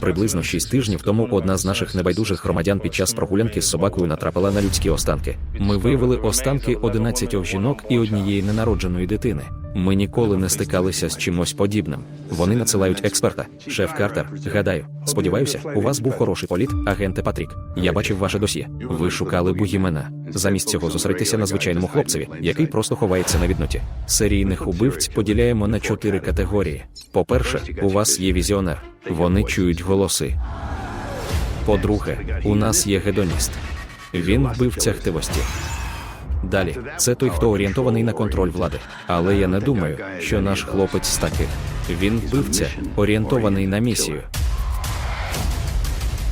Приблизно шість тижнів тому одна з наших небайдужих громадян під час прогулянки з собакою натрапила на людські останки. Ми виявили останки 11 жінок і однієї ненародженої дитини. Ми ніколи не стикалися з чимось подібним. Вони надсилають експерта. Шеф Картер, гадаю, сподіваюся, у вас був хороший політ, агенте Патрік. Я бачив ваше досьє. Ви шукали бугімена. Замість цього зосередьтеся на звичайному хлопцеві, який просто ховається на відноті. Серійних убивць поділяємо на чотири категорії. По-перше, у вас є візіонер. Вони чують голоси. По-друге, у нас є гедоніст. Він вбивця хтивості. Далі, це той, хто орієнтований на контроль влади. Але я не думаю, що наш хлопець з таких. Він вбивця, орієнтований на місію.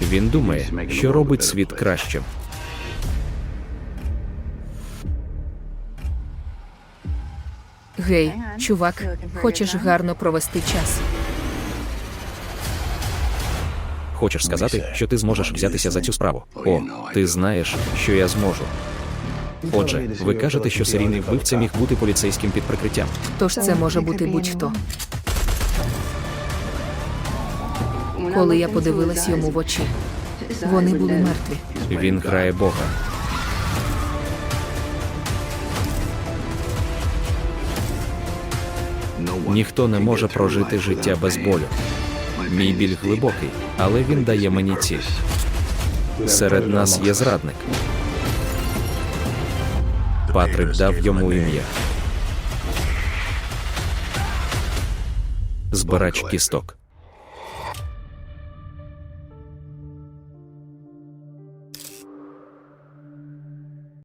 Він думає, що робить світ кращим. Гей, чувак, хочеш гарно провести час? Хочеш сказати, що ти зможеш взятися за цю справу? О, ти знаєш, що я зможу. Отже, ви кажете, що серійний вбивця міг бути поліцейським під прикриттям. Тож це може бути будь-хто. Коли я подивилась йому в очі, вони були мертві. Він грає Бога. Ніхто не може прожити життя без болю. Мій біль глибокий, але він дає мені ціль. Серед нас є зрадник. Патрик дав йому ім'я. Збирач кісток.